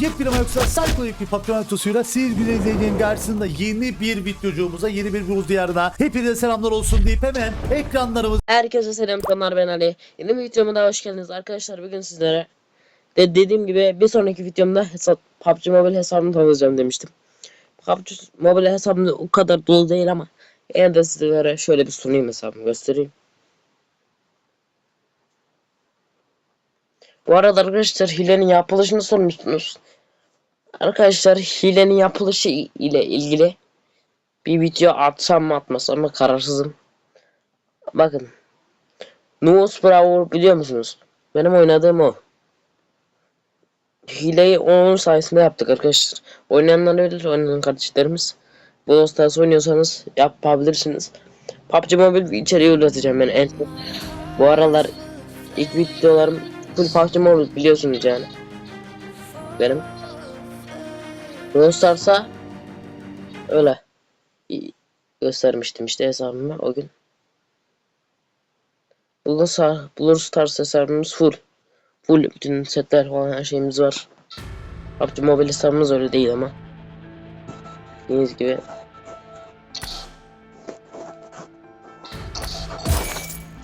yepyeni yoksa Psycho'daki patronatosuyla siz güzel izleyeceğin karşısında yeni bir videocuğumuza, yeni bir buz diyarına hepinize selamlar olsun deyip hemen ekranlarımız Herkese selam kanlar ben Ali. Yeni bir videoma daha hoş geldiniz arkadaşlar. Bugün sizlere de dediğim gibi bir sonraki videomda hesap PUBG Mobile hesabımı tanıtacağım demiştim. PUBG Mobile hesabım o kadar dolu değil ama yine de sizlere şöyle bir sunayım hesabımı göstereyim. Bu arada arkadaşlar hilenin yapılışını sormuştunuz. Arkadaşlar hilenin yapılışı ile ilgili bir video atsam mı atmasam mı kararsızım. Bakın. Nuos Bravo biliyor musunuz? Benim oynadığım o. Hileyi onun sayesinde yaptık arkadaşlar. Oynayanlar öyle oynayan kardeşlerimiz. Bu Stars oynuyorsanız yapabilirsiniz. PUBG Mobile bir içeriği üreteceğim ben en. Bu aralar ilk videolarım full PUBG Mobile biliyorsunuz yani. Benim. Stars'a öyle göstermiştim işte hesabımı o gün. Bulursa, Blur Stars hesabımız full. Full bütün setler falan her şeyimiz var. PUBG Mobile hesabımız öyle değil ama. Bildiğiniz gibi.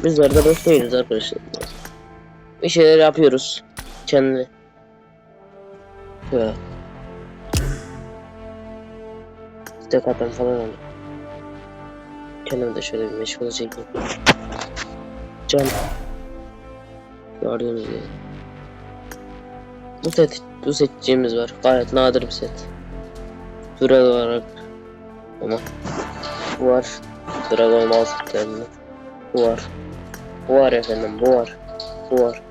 Bizler de boş değiliz arkadaşlar. Bir şeyler yapıyoruz. Kendi. Şöyle. Tek falan oldu. Kendime de şöyle bir meşgul çekeyim. Can. Gördüğünüz gibi. Bu set, bu seçeceğimiz var. Gayet nadir bir set. Türev olarak ama bu var. Dragon Ball setlerinde. Bu var. Bu var efendim. Bu var. Bu var.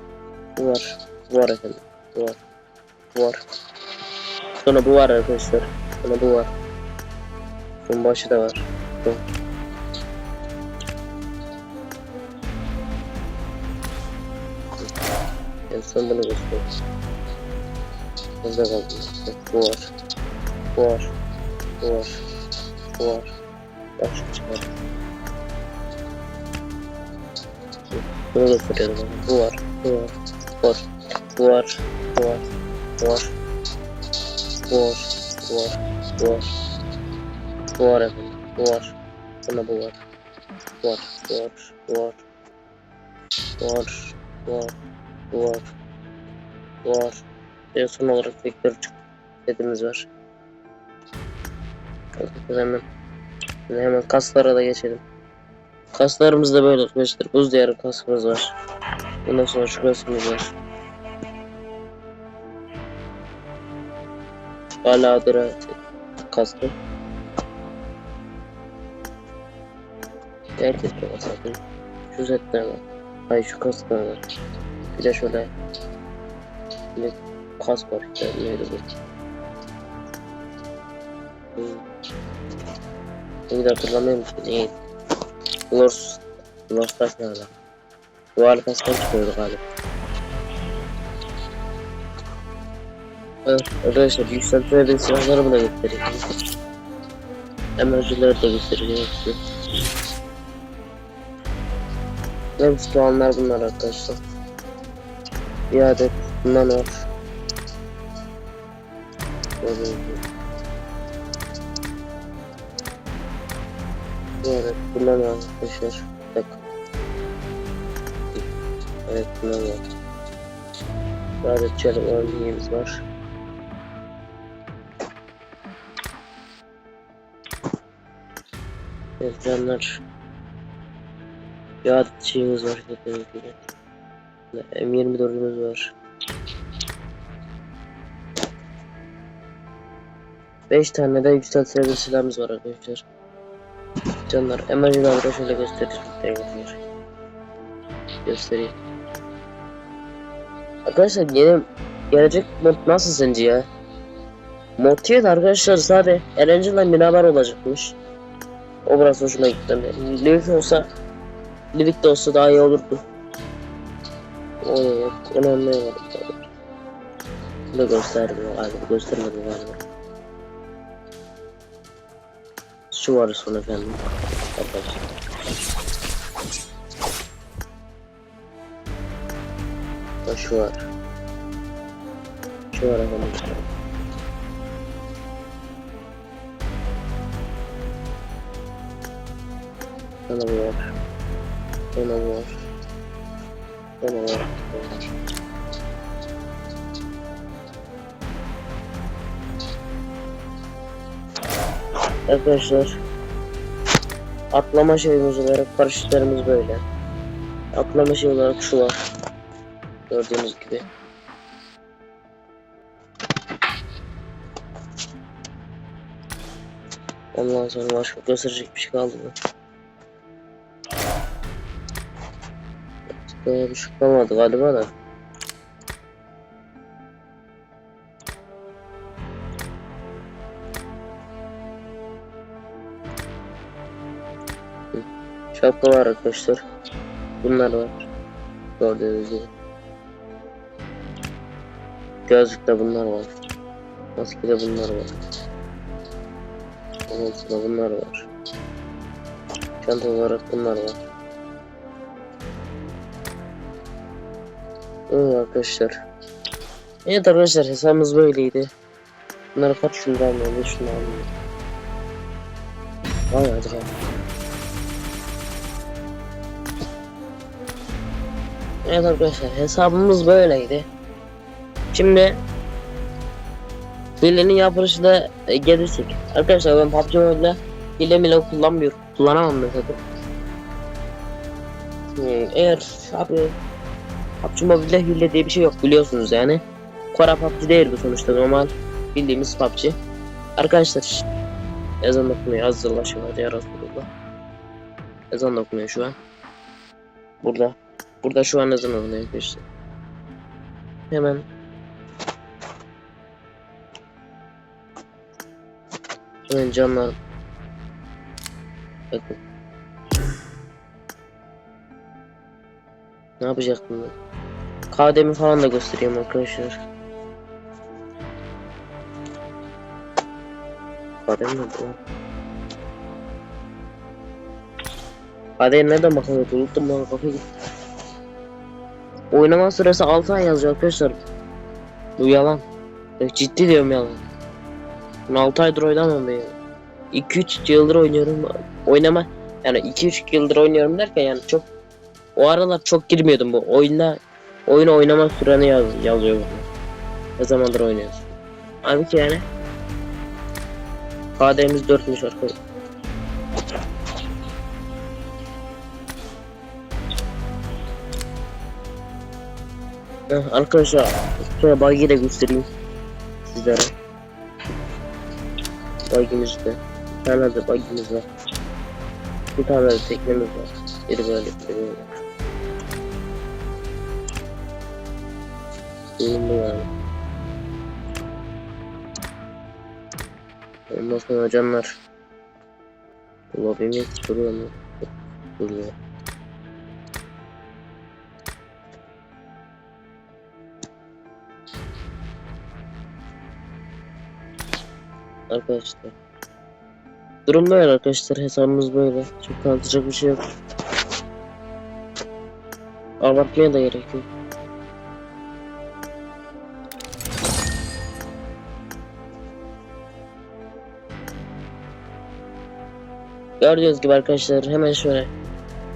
Bu var. Bu var efendim. Bu var. Bu var. Sonra bu var arkadaşlar. Sonra bu var. Bunun başı da var. Bu. En son bunu göster. Hızlı kaldı. Bu var. Bu var. Bu var. Bu var. Bak şu çıkar. Bunu gösteriyorum bana. Bu var. Bu var. Duvar. Duvar. Duvar. Duvar. Duvar. Duvar. Duvar. Duvar efendim. Duvar. Buna duvar. Duvar. Duvar. Duvar. Duvar. Duvar. Duvar. Duvar. Ve son olarak vektör çık dediğimiz var. Kalkıp hemen. Şimdi hemen kaslara da geçelim. Kaslarımız da böyle arkadaşlar. Buz diyarı kaskımız var. Ondan sonra şurası mezar. Hala Adra kastım. Herkes bana zaten. Şu setlerine bak. Ay şu kasklarına bak. Bir de şöyle. Bir kask var işte. Neydi bu? Hmm. Bir de hatırlamıyorum ki neydi. Lors. Lors'ta ne alakalı? Bu arkasından çıkıyordu galiba. Arkadaşlar yükseltme ve silahlarımı da göstereyim. Emercileri de göstereceğim size. Hepsi puanlar bunlar arkadaşlar. Bir adet bundan var. Bir adet bundan arkadaşlar. Evet buna bak. Davetçi örneğimiz var. Ekranlar Yağ şeyimiz var kesinlikle. M24'ümüz var. 5 tane de yükseltilebilir silahımız var arkadaşlar. Canlar emergin arkadaşlarla gösterir. Göstereyim. göstereyim. Arkadaşlar yeni gelecek mod nasıl sence ya? Motive arkadaşlar sadece Erangel'la beraber olacakmış. O biraz hoşuma gitti. Livik olsa Livik de olsa daha iyi olurdu. O yok. Onu anlayamadım. Bunu göstermiyor galiba. Göstermedi galiba. Şu var son efendim. Arkadaşlar. Ha, Şu var. Şu var efendim. Sana bu var. Sana bu var. Sana var. Arkadaşlar atlama şeyimiz olarak paraşütlerimiz böyle. Atlama şey olarak şu var. Gördüğünüz gibi. Ondan sonra başka gösterecek bir şey kaldı mı? Başka bir şey kalmadı galiba da. Şapka var arkadaşlar. Bunlar var. Gördüğünüz gibi. Gözlükte bunlar var. Maskede bunlar var. Altında bunlar var. Çanta olarak bunlar var. Evet arkadaşlar. Evet arkadaşlar hesabımız böyleydi. Bunları kaç şunu da almayalım, şunu almayalım. Vay hadi bakalım. Evet arkadaşlar hesabımız böyleydi. Şimdi Hilenin yapılışına e, gelirsek. Arkadaşlar ben PUBG Mobile'de hile mile kullanmıyorum. Kullanamam da zaten. Hmm, eğer abi PUBG Mobile'de hile diye bir şey yok biliyorsunuz yani. Kora PUBG değil bu sonuçta normal bildiğimiz PUBG. Arkadaşlar ezan okunuyor hazırlaşın hadi ya Resulullah. Ezan okunuyor şu an. Burada. Burada şu an ezan okunuyor arkadaşlar. Hemen Hemen canlar. Bakın. Ne yapacaktım ben? Kademi falan da göstereyim arkadaşlar. Kadem nerede lan? Kadem nereden bakalım? Unuttum ben kafayı. Oynama süresi 6 ay yazıyor arkadaşlar. Bu yalan. Ciddi diyorum yalan. Ben 6 aydır oynamam ben. 2-3 yıldır oynuyorum. Oynama yani 2-3 yıldır oynuyorum derken yani çok o aralar çok girmiyordum bu oyunda oyunu oynama süreni yaz, yazıyor burada. Ne zamandır oynuyorsun? Halbuki yani KD'miz 4'müş arkadaşlar. Arkadaşlar şöyle bug'i de göstereyim sizlere. Bug'imizde. Bir tane de bug'imiz var. Bir tane de teknemiz var. Biri böyle biri böyle. Uyumlu yani. Ondan sonra canlar. Lobimiz duruyor mu? Duruyor. Arkadaşlar. Durum böyle arkadaşlar hesabımız böyle. Çok tanıtacak bir şey yok. Abartmaya da gerek yok. Gördüğünüz gibi arkadaşlar hemen şöyle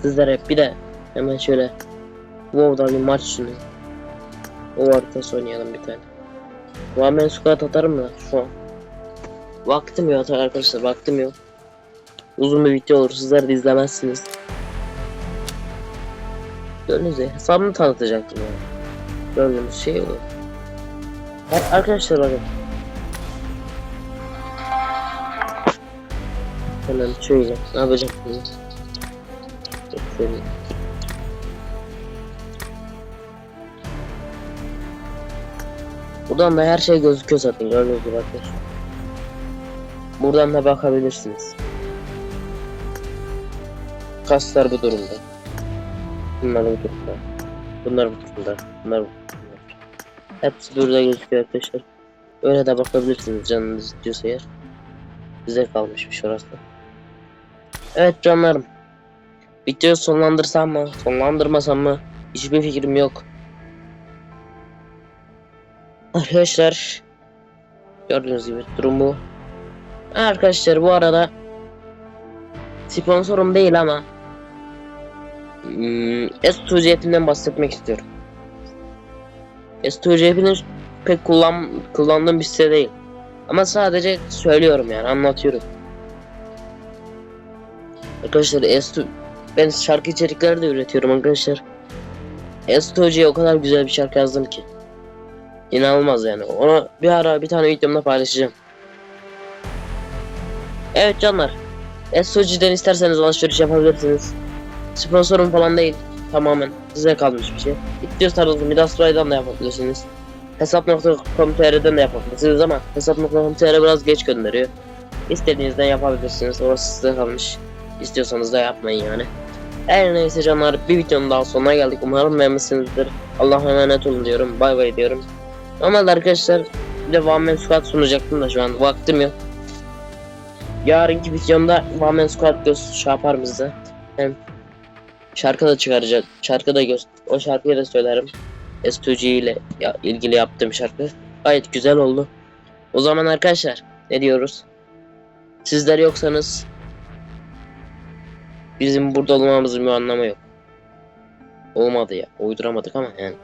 sizlere bir de hemen şöyle WoW'dan bir maç sunuyor. O haritası oynayalım bir tane. Ramen squat atarım da şu an. Vaktim yok arkadaşlar vaktim yok. Uzun bir video olur sizler de izlemezsiniz. Gördüğünüz gibi hesabımı tanıtacaktım yani. Gördüğünüz şey olur. Ar- Arkadaşlar bakın. Hemen şöyle ne yapacaktım? Göstereyim. Buradan da her şey gözüküyor zaten gördüğünüz gibi arkadaşlar. Buradan da bakabilirsiniz. Kaslar bu durumda. Bunlar bu durumda. Bunlar bu durumda. Bunlar bu durumda. Hepsi burada gözüküyor arkadaşlar. Öyle de bakabilirsiniz canınız istiyorsa eğer. Size kalmışmış orası. Evet canlarım. Videoyu sonlandırsam mı? Sonlandırmasam mı? Hiçbir fikrim yok. Arkadaşlar gördüğünüz gibi durum bu. Arkadaşlar bu arada sponsorum değil ama hmm, S2 cepinden bahsetmek istiyorum. S2 cepini pek kullan kullandığım bir site değil. Ama sadece söylüyorum yani anlatıyorum. Arkadaşlar S2 ben şarkı içerikleri de üretiyorum arkadaşlar. S2C'ye o kadar güzel bir şarkı yazdım ki. İnanılmaz yani. Onu bir ara bir tane videomda paylaşacağım. Evet canlar. S2C'den isterseniz alışveriş yapabilirsiniz. Sponsorum falan değil. Tamamen size kalmış bir şey. İstiyorsanız Midas Ray'dan da yapabilirsiniz. Hesap.com.tr'den de yapabilirsiniz ama Hesap.com.tr biraz geç gönderiyor. İstediğinizden yapabilirsiniz. Orası size kalmış. İstiyorsanız da yapmayın yani. Her neyse canlar bir videonun daha sonuna geldik. Umarım beğenmişsinizdir. Allah'a emanet olun diyorum. Bay bay diyorum. Normalde arkadaşlar bir de One Man Squad sunacaktım da şu an vaktim yok. Yarınki videomda One Man Squad göz şey yapar bize. Hem şarkı da çıkaracak. Şarkı da göz o şarkıyı da söylerim. S2G ile ya, ilgili yaptığım şarkı. Gayet güzel oldu. O zaman arkadaşlar ne diyoruz? Sizler yoksanız bizim burada olmamızın bir anlamı yok. Olmadı ya. Uyduramadık ama yani.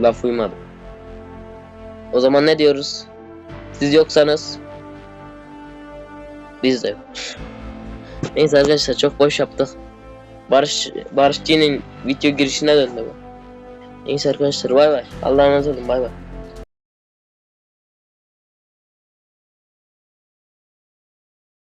Laf uymadı. O zaman ne diyoruz? Siz yoksanız biz de. Neyse arkadaşlar çok boş yaptık. Barış Barış G'nin video girişine döndü bu. Neyse arkadaşlar bay bay. Allah'a emanet olun bay bay.